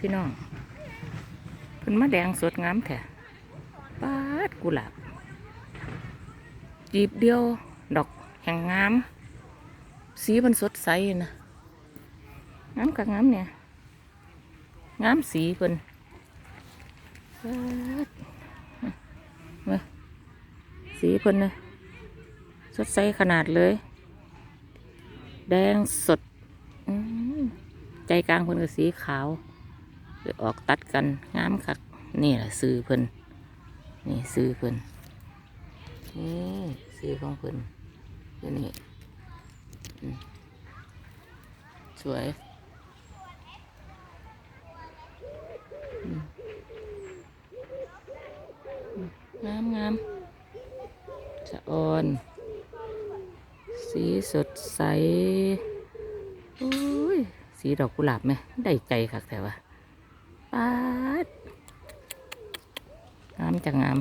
พี่น้องเพิ่นมาแดงสดงามแท้ปาดกุหลาบจีบเดียว ดอกแห่งงาม สีมันสดใสนะงามกับงามเนี่ยงามสีเพิ่นมาสีเพิ่นนะสดใสขนาดเลย แดงสดอืมใจกลางเพิ่นก็สีขาว ไปออกตัดกันงามคักนี่แหละซื้อเพิ่นนี่ซื้อเพิ่นนี่ซื้อของเพิ่นอยู่นี่สวยงามงามสะอ่อน สีสดใสโอ้ย สีดอกกุหลาบไหม ได้ใจคักแต่ว่า ปาดงามจังงาม